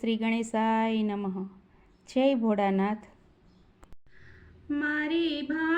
શ્રી ગણેશાય નમઃ. જય ભોળાનાથ. મારી ભા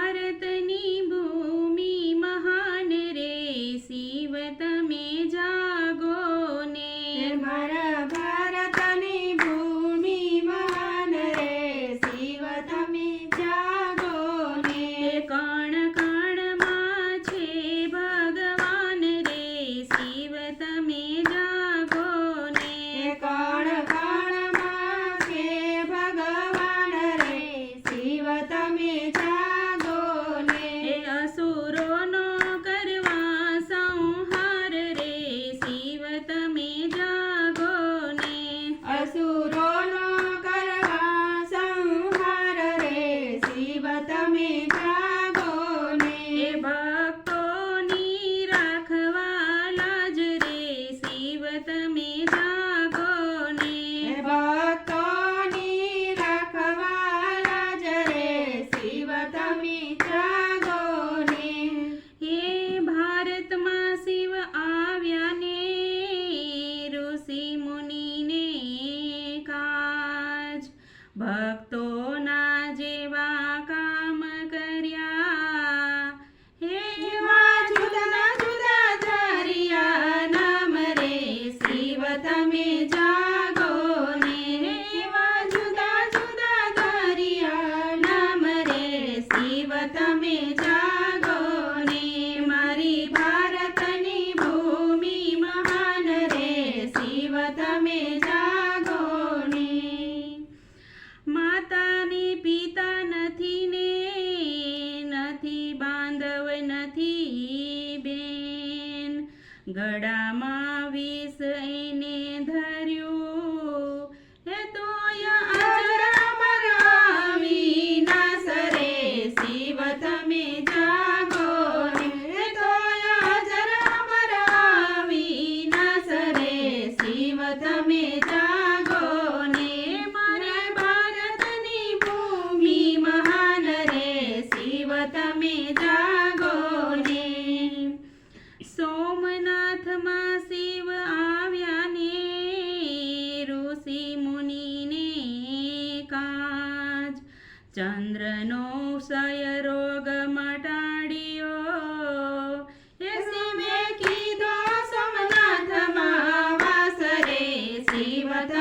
ગળામાં વિષ એને ધર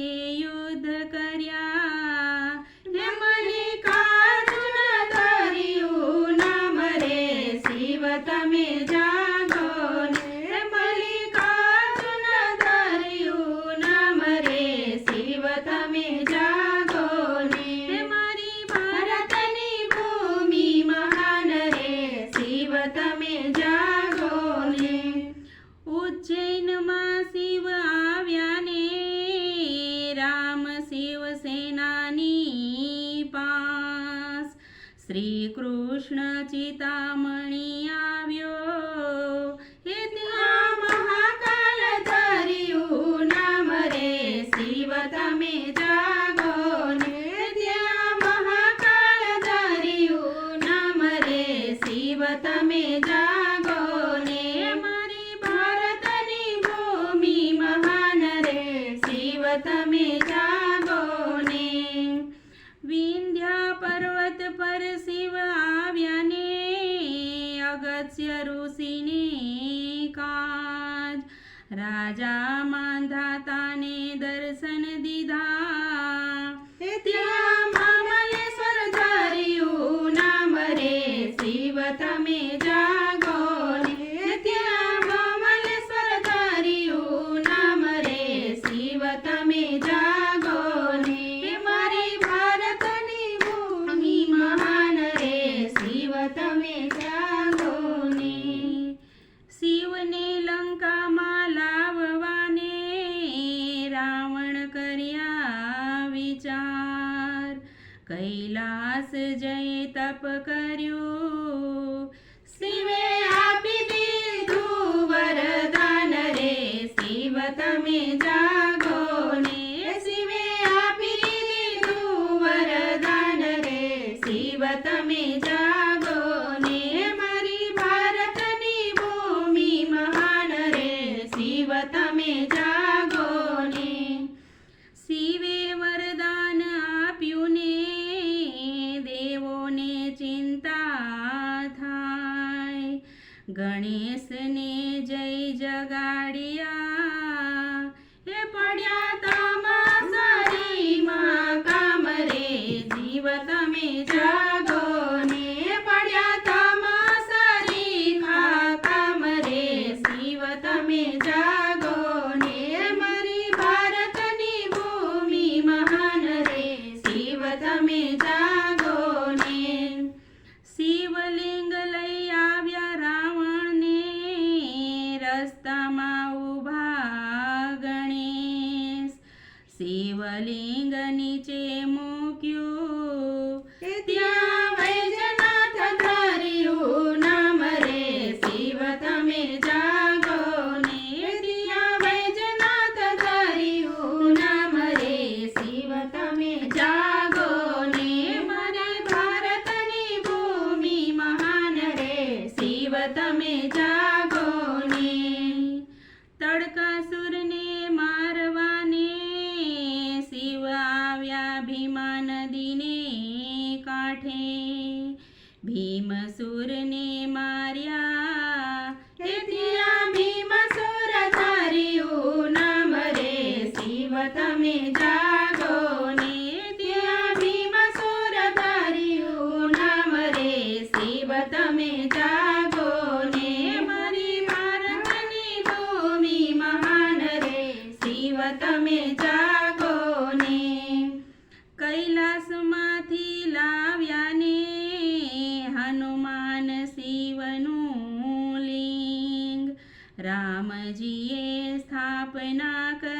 you રાજા માંધાતાને દર્શન દીધા. ત્યાં મામલેશ્વર ધાર્યું નામ રે શિવ તમે જ जय जगाडिया. जी ये स्थापना कर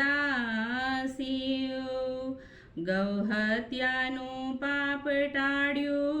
દાસ્યું ગૌહત્યાનું પાપ ટાળ્યું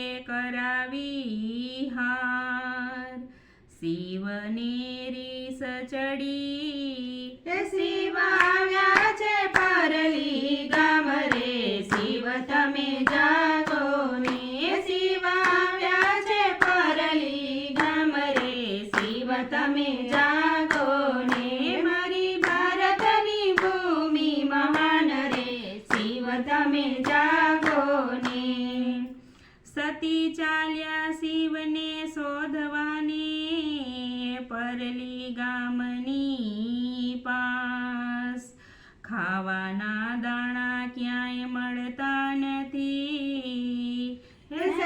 શિવને સચડી ચડી હે શિવ આવ્યા છે પરલી ગામ રે. શિવ તમે જાગો ને. શિવ આવ્યા છે પરલી ગામ રે. શિવ તમે જાગો ને. મારી ભારતની ભૂમિ મહાન રે. શિવ તમે જાગો ને. સતી ચાલ્યા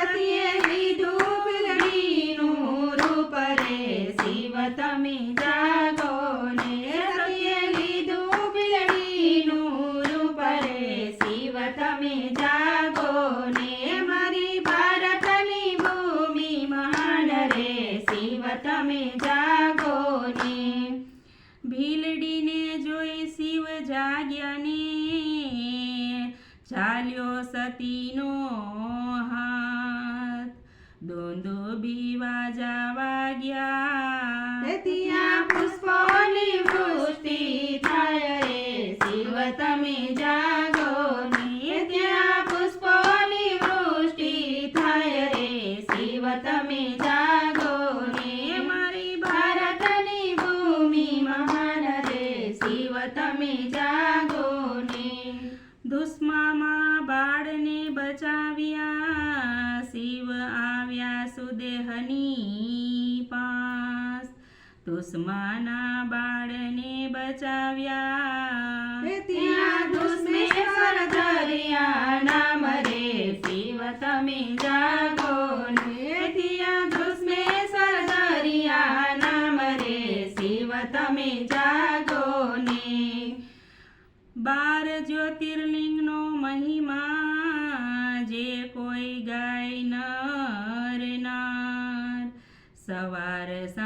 સતીએ લીધું પીલડીનું શિવ તમે જાગો ને. સતીએ લીધું પીલડીનું શિવ તમે જાગો ને. મારી ભારતની ભૂમિ મહાન શિવ તમે જાગો ને. ભીલડીને જોઈ શિવ જાગ્યા ચાલ્યો સતીનો દોંદો બીવા જાવા ગયા હે ત્યાં પુષ્પોની વૃષ્ટિ થાય રે શિવ તમે જાગો દુશ્માના બાળને બચાવ્યા હે ત્યાં દુશ્મેશ્વર દરિયા નામ રે શિવ તમે જાગો ને ત્યાં દુશ્મેશ્વર દરિયા નામ રે શિવ તમે જાગો ને બાર જ્યોતિર્લિંગનો મહિમા જે કોઈ ગાય નર નાર સવાર સાંજ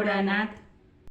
ભોળાનાથ